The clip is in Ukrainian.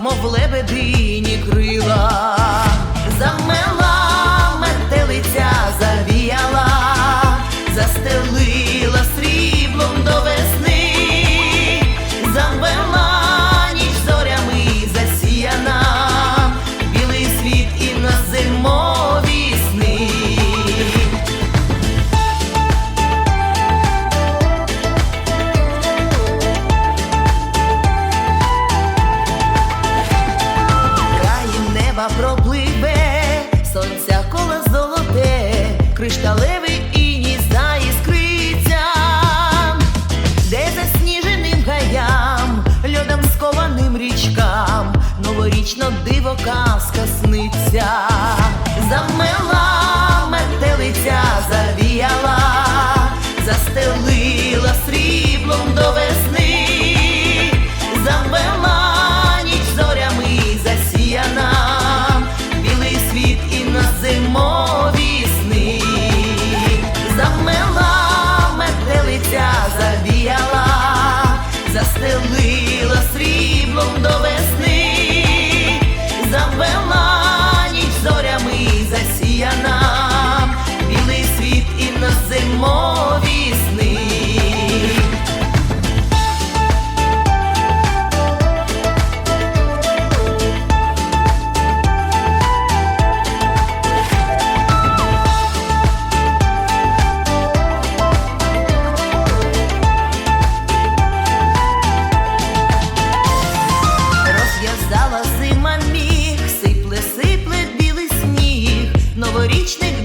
мов лебедині крила, замела. кришталевий і ні заіскриться, де засніженим гаям, льодом скованим річкам, новорічно диво казка замела метелиця, завіяла, застелила сріблом до весни. silly Новорічний